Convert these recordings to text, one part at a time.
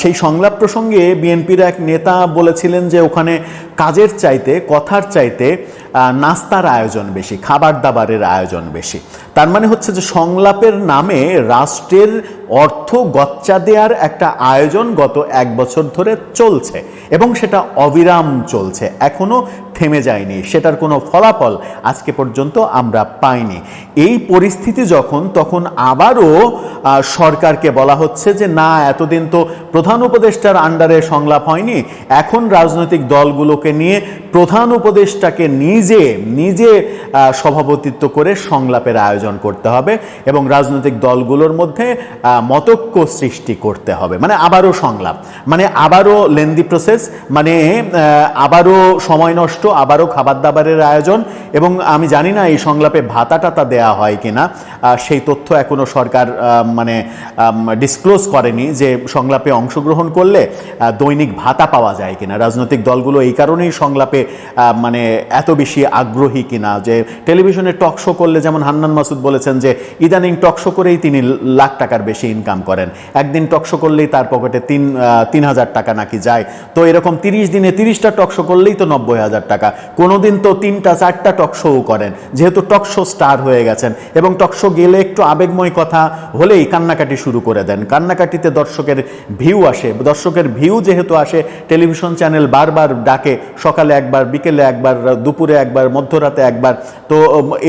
সেই সংলাপ প্রসঙ্গে বিএনপির এক নেতা বলেছিলেন যে ওখানে কাজের চাইতে, কথার চাইতে নাস্তার আয়োজন বেশি খাবার দাবারের আয়োজন বেশি। তার মানে হচ্ছে যে সংলাপের নামে রাষ্ট্রের অর্থ গচ্চা দেওয়ার একটা আয়োজন গত এক বছর ধরে চলছে এবং সেটা অবিরাম চলছে। এখনও থেমে যায়নি। সেটার কোনো ফলাফল আজকে পর্যন্ত আমরা পাইনি। এই পরিস্থিতি যখন, তখন আবারও সরকারকে বলা হচ্ছে যে, না, এতদিন তো প্রধান উপদেষ্টার আন্ডারে সংলাপ হয়নি। এখন রাজনৈতিক দলগুলোকে নিয়ে প্রধান উপদেষ্টাকে নিজে নিজে সভাপতিত্ব করে সংলাপের আয়োজন করতে হবে এবং রাজনৈতিক দলগুলোর মধ্যে মতক্য সৃষ্টি করতে হবে। মানে আবারও সংলাপ মানে আবারও লেন্দি প্রসেস মানে আবারও সময় নষ্ট, আবারও খাবার দাবারের আয়োজন এবং আমি জানি না এই সংলাপে ভাতা টাতা দেওয়া হয় কিনা সেই তথ্য এখনও সরকার মানে ডিসক্লোজ করেনি যে সংলাপে অংশগ্রহণ করলে দৈনিক ভাতা পাওয়া যায় কিনা। রাজনৈতিক দলগুলো এই কারণেই সংলাপে আহ, মানে এত বেশি আগ্রহী কিনা যে টেলিভিশনে টক শো করলে যেমন হান্নান মাসুদ বলেছেন যে ইদানিং টক শো করেই তিনি লাখ টাকার বেশি ইনকাম করেন। একদিন টক শো করলেই তার পকেটে তিন তিন হাজার টাকা নাকি যায়। তো এরকম তিরিশ দিনে তিরিশটা টক শো করলেই তো নব্বই হাজার টাকা। কোনোদিন তো তিনটা চারটা টক শো করেন। যেহেতু টক শো স্টার হয়ে গেছেন এবং টক শো গেলে একটু আবেগময় কথা হলেই কান্নাকাটি শুরু করে দেন। কান্নাকাটিতে দর্শকের ভিউ আসে। দর্শকের ভিউ যেহেতু আসে টেলিভিশন চ্যানেল বারবার ডাকে। সকালে একবার, বিকেলে একবার, দুপুরে একবার, মধ্যরাতে একবার, তো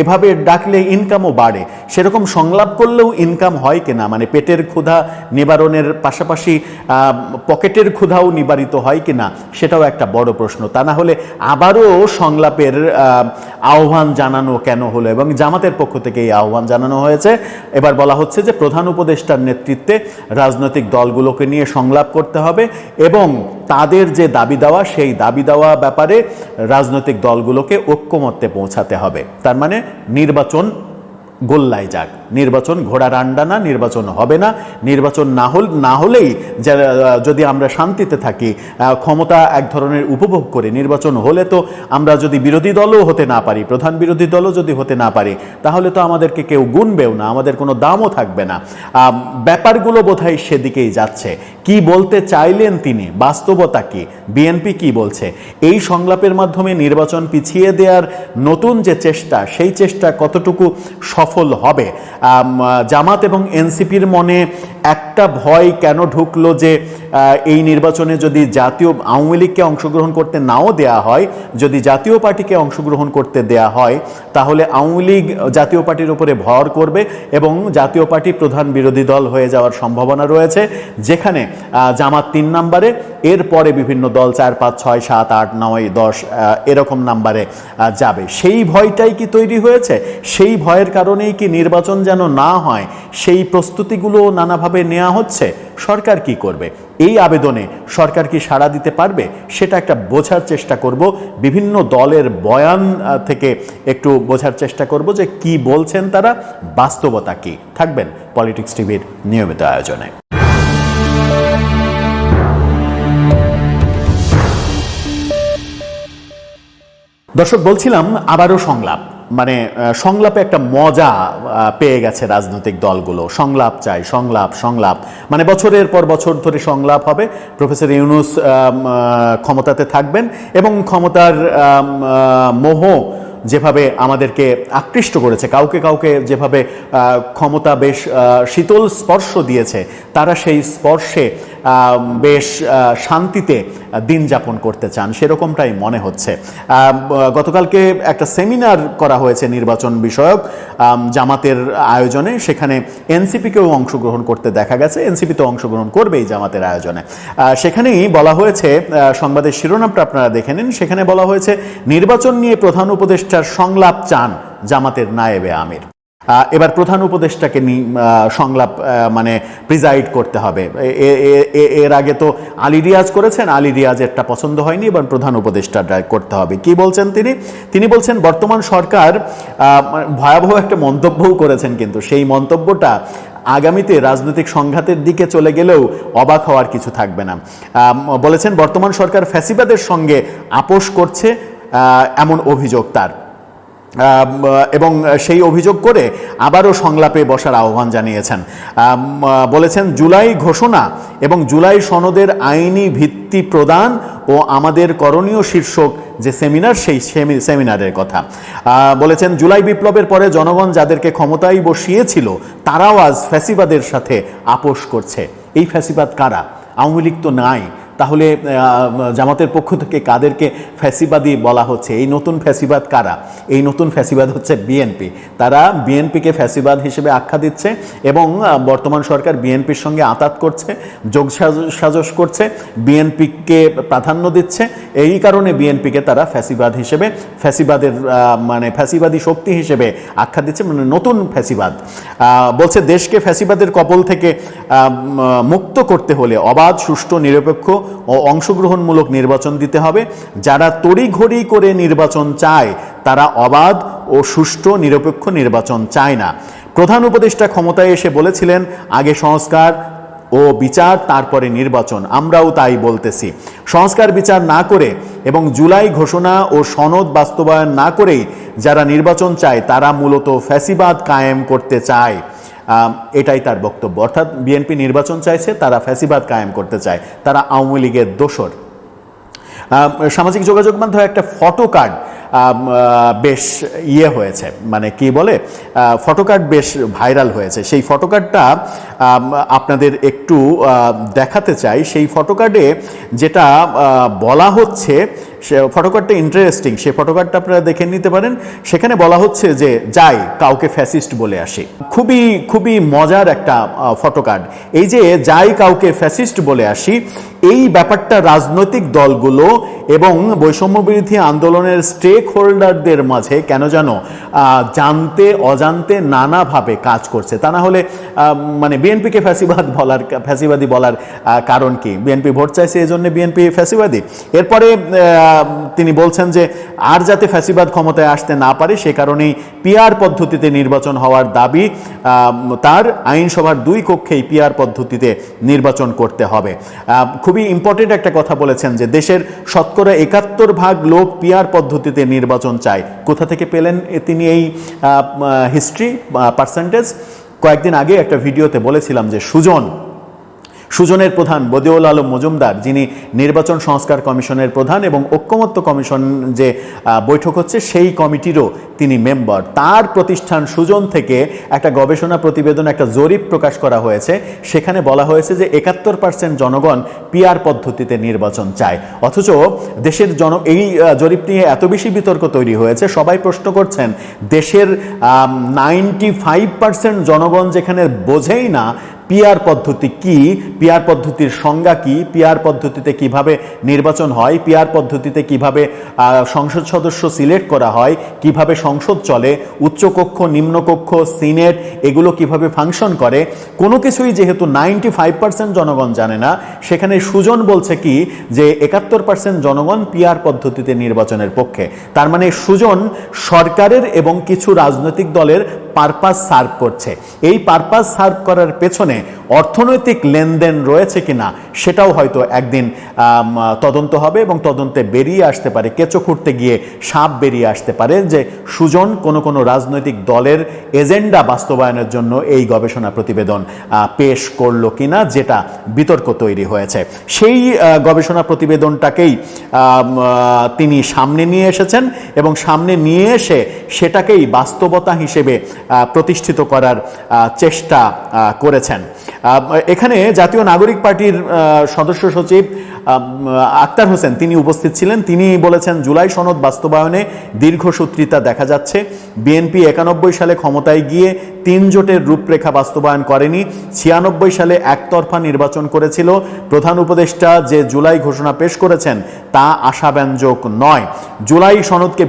এভাবে ডাকলে ইনকামও বাড়ে। সেরকম সংলাপ করলেও ইনকাম হয় কিনা? মানে পেটের ক্ষুধা নিবারণের পাশাপাশি পকেটের ক্ষুধাও নিবারিত হয় কিনা? সেটাও একটা বড় প্রশ্ন। তা না হলে আবারও সংলাপের আহ্বান জানানো কেন হলো? এবং জামাতের পক্ষ থেকে এই আহ্বান জানানো হয়েছে। এবার বলা হচ্ছে যে প্রধান উপদেষ্টার নেতৃত্বে রাজনৈতিক দলগুলোকে নিয়ে সংলাপ করতে হবে এবং তাদের যে দাবি দেওয়া, সেই দাবি দেওয়া ব্যাপারে রাজনৈতিক দলগুলোকে ঐক্যমত্যে পৌঁছাতে হবে। তার মানে নির্বাচন গোল্লায় যাক। নির্বাচন ঘোড়ার আন্ডা না, নির্বাচন হবে না। নির্বাচন না হল না হলেই যদি আমরা শান্তিতে থাকি ক্ষমতা এক ধরনের উপভোগ করি, নির্বাচন হলে তো আমরা যদি বিরোধী দলও হতে না পারি, প্রধান বিরোধী দলও যদি হতে না পারি, তাহলে তো আমাদেরকে কেউ গুনবেও না, আমাদের কোনো দামও থাকবে না। ব্যাপারগুলো বোধহয় সেদিকেই যাচ্ছে। কি বলতে চাইলেন তিনি? বাস্তবতা কি? বিএনপি কি বলছে? এই সংলাপের মাধ্যমে নির্বাচন পিছিয়ে দেওয়ার নতুন যে চেষ্টা, সেই চেষ্টা কতটুকু সফল হবে। জামাত এবং এনসিপির মনে একটা ভয় কেন ঢুকলো যে এই নির্বাচনে যদি জাতীয় আওয়ামী লীগকে অংশগ্রহণ করতে নাও দেয়া হয়, যদি জাতীয় পার্টিকে অংশগ্রহণ করতে দেয়া হয়, তাহলে আওয়ামী লীগ জাতীয় পার্টির উপরে ভর করবে এবং জাতীয় পার্টি প্রধান বিরোধী দল হয়ে যাওয়ার সম্ভাবনা রয়েছে, যেখানে জামাত তিন নাম্বারে এরপরে বিভিন্ন দল চার, পাঁচ, ছয়, সাত, আট, নয়, দশ এরকম নাম্বারে যাবে। সেই ভয়টাই কি তৈরি হয়েছে? সেই ভয়ের কারণেই কি নির্বাচন যেন না হয়, সেই প্রস্তুতিগুলো নানাভাবে নেওয়া হচ্ছে? সরকার কি করবে? এই আবেদনে সরকার কি সাড়া দিতে পারবে? সেটা একটা বোঝার চেষ্টা করব। বিভিন্ন দলের বয়ান থেকে একটু বোঝার চেষ্টা করব যে কি বলছেন তারা, বাস্তবতা কি? থাকবেন পলিটিক্স টিভির নিয়মিত আয়োজনে। দর্শক, বলছিলাম আবারও সংলাপ। মানে সংলাপে একটা মজা পেয়ে গেছে রাজনৈতিক দলগুলো। সংলাপ চাই, সংলাপ সংলাপ। মানে বছরের পর বছর ধরে সংলাপ হবে। প্রফেসর ইউনুস ক্ষমতাতে থাকবেন এবং ক্ষমতার মোহ যেভাবে আমাদেরকে আকৃষ্ট করেছে, কাউকে কাউকে যেভাবে ক্ষমতা বেশ শীতল স্পর্শ দিয়েছে, তারা সেই স্পর্শে বেশ শান্তিতে দিন যাপন করতে চান, সেরকমটাই মনে হচ্ছে। গতকালকে একটা সেমিনার করা হয়েছে নির্বাচন বিষয়ক জামাতের আয়োজনে, সেখানে এনসিপিকেও অংশগ্রহণ করতে দেখা গেছে, এনসিপি তো অংশগ্রহণ করবেই জামাতের আয়োজনে। সেখানেই বলা হয়েছে সংবাদের শিরোনামটা আপনারা দেখে নিন, সেখানে বলা হয়েছে, নির্বাচন নিয়ে প্রধান উপদেষ্টার সংলাপ চান জামাতের নায়েবে আমির। এবার প্রধান উপদেষ্টাকে সংলাপ মানে প্রিজাইড করতে হবে। এর আগে তো আলী রিয়াজ করেছেন, আলী রিয়াজেরটা পছন্দ হয়নি, এবার প্রধান উপদেষ্টাটা করতে হবে। কি বলছেন তিনি? তিনি বলছেন, বর্তমান সরকার ভয়াবহ একটা মন্তব্যও করেছেন কিন্তু। সেই মন্তব্যটা আগামীতে রাজনৈতিক সংঘাতের দিকে চলে গেলেও অবাক হওয়ার কিছু থাকবে না। বলেছেন, বর্তমান সরকার ফ্যাসিবাদের সঙ্গে আপোষ করছে এমন অভিযোগ তার। এবং সেই অভিযোগ করে আবারও সংলাপে বসার আহ্বান জানিয়েছেন। বলেছেন, জুলাই ঘোষণা এবং জুলাই সনদের আইনি ভিত্তি প্রদান ও আমাদের করণীয় শীর্ষক যে সেমিনার, সেই সেমিনারের কথা। বলেছেন, জুলাই বিপ্লবের পরে জনগণ যাদেরকে ক্ষমতায় বসিয়েছিল, তারাও আজ ফ্যাসিবাদের সাথে আপোষ করছে। এই ফ্যাসিবাদ কারা? আওয়ামী লীগ তো নাই। তাহলে জামাতের পক্ষ থেকে কাদেরকে ফ্যাসিবাদী বলা হচ্ছে? এই নতুন ফ্যাসিবাদ কারা? এই নতুন ফ্যাসিবাদ হচ্ছে বিএনপি। তারা বিএনপিকে ফ্যাসিবাদ হিসেবে আখ্যা দিচ্ছে এবং বর্তমান সরকার বিএনপির সঙ্গে আতাত করছে, যোগ সাজ- সাজস করছে, বিএনপিকে প্রাধান্য দিচ্ছে। এই কারণে বিএনপিকে তারা ফ্যাসিবাদ হিসেবে, ফ্যাসিবাদের মানে ফ্যাসিবাদী শক্তি হিসেবে আখ্যা দিচ্ছে মানে নতুন ফ্যাসিবাদ। বলছে দেশকে ফ্যাসিবাদের কপল থেকে মুক্ত করতে হলে অবাধ, সুষ্ঠু, নিরপেক্ষ ও অংশগ্রহণমূলক নির্বাচন দিতে হবে। যারা তড়িঘড়ি করে নির্বাচন চায়, তারা অবাধ ও সুষ্ঠু নিরপেক্ষ নির্বাচন চায় না। প্রধান উপদেষ্টা ক্ষমতায় এসে বলেছিলেন, আগে সংস্কার ও বিচার, তারপরে নির্বাচন। আমরাও তাই বলতেছি। সংস্কার বিচার না করে এবং জুলাই ঘোষণা ও সনদ বাস্তবায়ন না করেই যারা নির্বাচন চায়, তারা মূলত ফ্যাসিবাদ কায়েম করতে চায়। এটাই তার বক্তব্য। অর্থাৎ বিএনপি নির্বাচন চাইছে তারা ফ্যাসিবাদ কায়েম করতে চায় তারা আওয়ামী লীগের আম, সামাজিক যোগাযোগ মাধ্যমে একটা ফটো কার্ড বেশ ইয়ে হয়েছে মানে কি বলে ফটো কার্ড বেশ ভাইরাল হয়েছে। সেই ফটো কার্ডটা আপনাদের একটু দেখাতে চাই। সেই ফটো কার্ডে যেটা বলা হচ্ছে, সে ফটো কার্ডটা ইন্টারেস্টিং সে ফটো কার্ডটা আপনারা দেখে নিতে পারেন। সেখানে বলা হচ্ছে যে, যাই, কাউকে ফ্যাসিস্ট বলে আসি। খুবই খুবই মজার একটা ফটো কার্ড এই যে, যাই কাউকে ফ্যাসিস্ট বলে আসি, এই ব্যাপারটা রাজনৈতিক দলগুলো এবং বৈষম্য বিরোধী আন্দোলনের স্টেক হোল্ডারদের মাঝে কেন যেন জানতে, অজান্তে নানাভাবে কাজ করছে। তা না হলে মানে বিএনপিকে ফ্যাসিবাদ বলার ফ্যাসিবাদী বলার কারণ কি? বিএনপি ভোট চাইছে এই জন্য বিএনপি ফ্যাসিবাদী। এরপরে তিনি বলছেন যে আর যাতে ফ্যাসিবাদ ক্ষমতায় আসতে না পারে, সে কারণেই পিআর পদ্ধতিতে নির্বাচন হওয়ার দাবি তার আইনসভার দুই কক্ষেই পিআর পদ্ধতিতে নির্বাচন করতে হবে। খুবই ইম্পর্টেন্ট একটা কথা বলেছেন যে দেশের শতকরা একাত্তর ভাগ লোক পিআর পদ্ধতিতে নির্বাচন চায়। কোথা থেকে পেলেন তিনি এই হিস্ট্রি পার্সেন্টেজ কয়েকদিন আগে একটা ভিডিওতে বলেছিলাম যে সুজন সুজনের প্রধান বদিউল আলম মজুমদার, যিনি নির্বাচন সংস্কার কমিশনের প্রধান এবং ঐক্যমত্য কমিশন যে বৈঠক হচ্ছে, সেই কমিটিরও তিনি মেম্বার। তার প্রতিষ্ঠান সুজন থেকে একটা গবেষণা প্রতিবেদন, একটা জরিপ প্রকাশ করা হয়েছে। সেখানে বলা হয়েছে যে, একাত্তর পার্সেন্ট জনগণ পিআর পদ্ধতিতে নির্বাচন চায়। অথচ দেশের জন, এই জরিপ নিয়ে এত বেশি বিতর্ক তৈরি হয়েছে, সবাই প্রশ্ন করছেন, দেশের নাইনটি ফাইভ পার্সেন্ট জনগণ যেখানে বোঝেই না পিআর পদ্ধতি কি? পিআর পদ্ধতির সংজ্ঞা কি? পিআর পদ্ধতিতে কীভাবে নির্বাচন হয়? পিআর পদ্ধতিতে কীভাবে সংসদ সদস্য সিলেক্ট করা হয়? কীভাবে সংসদ চলে? উচ্চকক্ষ, নিম্নকক্ষ, সিনেট, এগুলো কীভাবে ফাংশন করে? কোনো কিছুই যেহেতু নাইনটি ফাইভ পার্সেন্ট জনগণ জানে না, সেখানে সুজন বলছে কি যে একাত্তর পার্সেন্ট জনগণ পিআর পদ্ধতিতে নির্বাচনের পক্ষে। তার মানে সুজন সরকারের এবং কিছু রাজনৈতিক দলের পারপাস সার্ভ করছে। এই পারপাস সার্ভ করার পেছনে অর্থনৈতিক লেনদেন রয়েছে কিনা সেটাও হয়তো একদিন তদন্ত হবে এবং তদন্তে বেরিয়ে আসতে পারে। কেঁচো খুঁড়তে গিয়ে সাপ বেরিয়ে আসতে পারে যে সুজন কোনো কোনো রাজনৈতিক দলের এজেন্ডা বাস্তবায়নের জন্য এই গবেষণা প্রতিবেদন পেশ করল কিনা যেটা বিতর্ক তৈরি হয়েছে। সেই গবেষণা প্রতিবেদনটাকেই তিনি সামনে নিয়ে এসেছেন এবং সামনে নিয়ে এসে সেটাকেই বাস্তবতা হিসেবে প্রতিষ্ঠিত করার চেষ্টা করেছেন। এখানে জাতীয় নাগরিক পার্টির সদস্য সচিব আক্তার হোসেন, তিনি উপস্থিত ছিলেন। তিনি বলেছেন, জুলাই সনদ বাস্তবায়নে দীর্ঘসূত্রিতা দেখা যাচ্ছে। বিএনপি একানব্বই সালে ক্ষমতায় গিয়ে তিন জোটের রূপরেখা বাস্তবায়ন করেনি। ছিয়ানব্বই সালে একতরফা নির্বাচন করেছিল। প্রধান উপদেষ্টা যে জুলাই ঘোষণা পেশ করেছেন, তা আশাব্যঞ্জক নয়। জুলাই সনদকে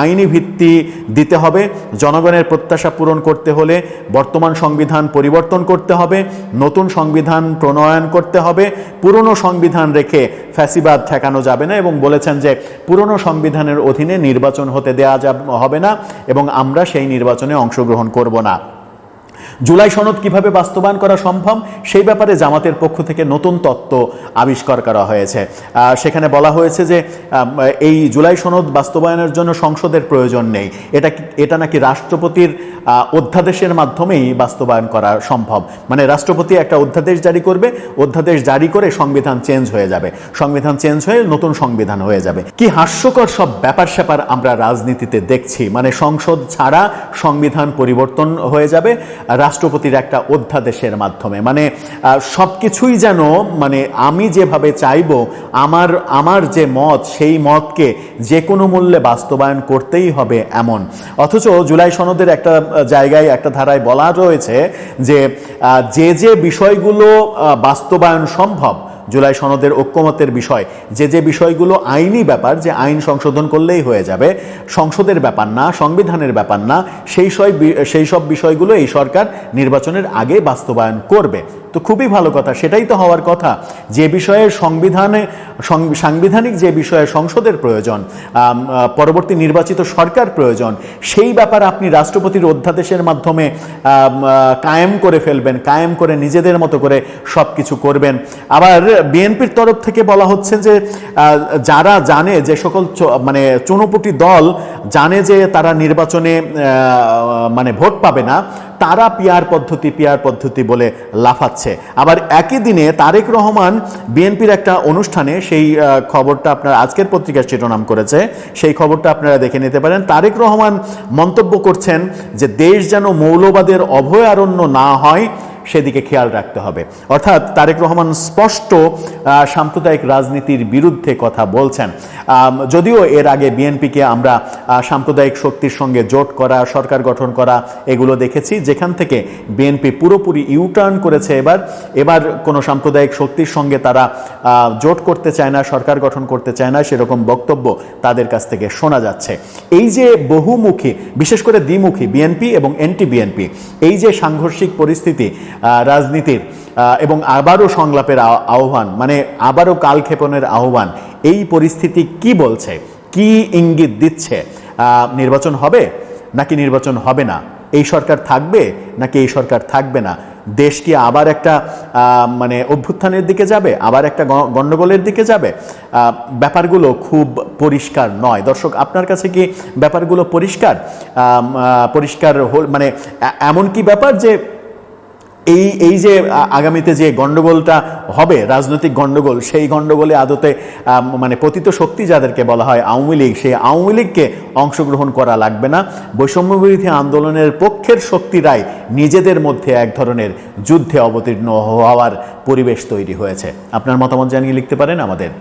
আইনি ভিত্তি দিতে হবে। জনগণের প্রত্যাশা পূরণ করতে হলে বর্তমান সংবিধান পরিবর্তন করতে হবে। নতুন সংবিধান প্রণয়ন করতে হবে। পুরনো সংবিধান রেখে ফ্যাসিবাদ ঠেকানো যাবে না এবং বলেছেন যে পুরনো সংবিধানের অধীনে নির্বাচন হতে দেওয়া হবে না এবং আমরা সেই নির্বাচনে অংশগ্রহণ করব না। জুলাই সনদ কীভাবে বাস্তবায়ন করা সম্ভব, সেই ব্যাপারে জামাতের পক্ষ থেকে নতুন তত্ত্ব আবিষ্কার করা হয়েছে। সেখানে বলা হয়েছে যে এই জুলাই সনদ বাস্তবায়নের জন্য সংসদের প্রয়োজন নেই। এটা এটা নাকি রাষ্ট্রপতির অধ্যাদেশের মাধ্যমেই বাস্তবায়ন করা সম্ভব। মানে রাষ্ট্রপতি একটা অধ্যাদেশ জারি করবে, অধ্যাদেশ জারি করে সংবিধান চেঞ্জ হয়ে যাবে। সংবিধান চেঞ্জ হয়ে নতুন সংবিধান হয়ে যাবে। কি হাস্যকর সব ব্যাপার স্যাপার আমরা রাজনীতিতে দেখছি। মানে সংসদ ছাড়া সংবিধান পরিবর্তন হয়ে যাবে। রাষ্ট্রপতির একটা অধ্যাদেশের মাধ্যমে। মানে সব কিছুই যেন মানে আমি যেভাবে চাইব, আমার আমার যে মত, সেই মতকে যে কোনো মূল্যে বাস্তবায়ন করতেই হবে এমন। অথচ জুলাই সনদের একটা জায়গায় একটা ধারায় বলা রয়েছে যে যে যে বিষয়গুলো বাস্তবায়ন সম্ভব জুলাই সনদের ঐক্যমতের বিষয়। যে যে বিষয়গুলো আইনি ব্যাপার, যে আইন সংশোধন করলেই হয়ে যাবে, সংসদের ব্যাপার না, সংবিধানের ব্যাপার না, সেই সব সেই সব বিষয়গুলো এই সরকার নির্বাচনের আগে বাস্তবায়ন করবে। তো খুবই ভালো কথা, সেটাই তো হওয়ার কথা। যে বিষয়ে সংবিধানে সাংবিধানিক যে বিষয়ে সংসদের প্রয়োজন পরবর্তী নির্বাচিত সরকার প্রয়োজন, সেই ব্যাপার আপনি রাষ্ট্রপতির অধ্যাদেশের মাধ্যমে কায়েম করে ফেলবেন, কায়েম করে নিজেদের মতো করে সব কিছু করবেন। আবার বিএনপির তরফ থেকে বলা হচ্ছে যে যারা জানে যে সকল মানে চুনোপুটি দল জানে যে তারা নির্বাচনে মানে ভোট পাবে না তারা পিয়ার পদ্ধতি পিয়ার পদ্ধতি বলে লাফাচ্ছে। আবার একই দিনে তারেক রহমান বিএনপির একটা অনুষ্ঠানে সেই খবরটা আপনার আজকের পত্রিকার শিরোনাম করেছে। সেই খবরটা আপনারা দেখে নিতে পারেন। তারেক রহমান মন্তব্য করছেন যে, দেশ যেন মৌলবাদের অভয়ারণ্য না হয় সেদিকে খেয়াল রাখতে হবে। অর্থাৎ তারেক রহমান স্পষ্ট সাম্প্রদায়িক রাজনীতির বিরুদ্ধে কথা বলছেন। যদিও এর আগে বিএনপিকে আমরা সাম্প্রদায়িক শক্তির সঙ্গে জোট করা, সরকার গঠন করা, এগুলো দেখেছি। যেখান থেকে বিএনপি পুরোপুরি ইউটার্ন করেছে এবার। এবার কোনো সাম্প্রদায়িক শক্তির সঙ্গে তারা জোট করতে চায় না, সরকার গঠন করতে চায় না, সেরকম বক্তব্য তাদের কাছ থেকে শোনা যাচ্ছে। এই যে বহুমুখী, বিশেষ করে দ্বিমুখী বিএনপি এবং এনটি বিএনপি এই যে সাংঘর্ষিক পরিস্থিতি রাজনীতির এবং আবারও সংলাপের আহ্বান মানে আবারও কালক্ষেপণের আহ্বান, এই পরিস্থিতি কি বলছে? কি ইঙ্গিত দিচ্ছে? নির্বাচন হবে নাকি নির্বাচন হবে না? এই সরকার থাকবে নাকি এই সরকার থাকবে না? দেশ কি আবার একটা মানে অভ্যুত্থানের দিকে যাবে? আবার একটা গণ্ডগোলের দিকে যাবে? ব্যাপারগুলো খুব পরিষ্কার নয়। দর্শক, আপনার কাছে কি ব্যাপারগুলো পরিষ্কার? পরিষ্কার হল মানে এমন কি ব্যাপার যে এই এই যে আগামীতে যে গণ্ডগোলটা হবে, রাজনৈতিক গণ্ডগোল সেই গণ্ডগোলে আদতে মানে পতিত শক্তি যাদেরকে বলা হয় আওয়ামী লীগ, সেই আওয়ামী লীগকে অংশগ্রহণ করা লাগবে না। বৈষম্য বিরোধী আন্দোলনের পক্ষের শক্তিরাই নিজেদের মধ্যে এক ধরনের যুদ্ধে অবতীর্ণ হওয়ার পরিবেশ তৈরি হয়েছে। আপনার মতামত জানিয়ে লিখতে পারেন আমাদের।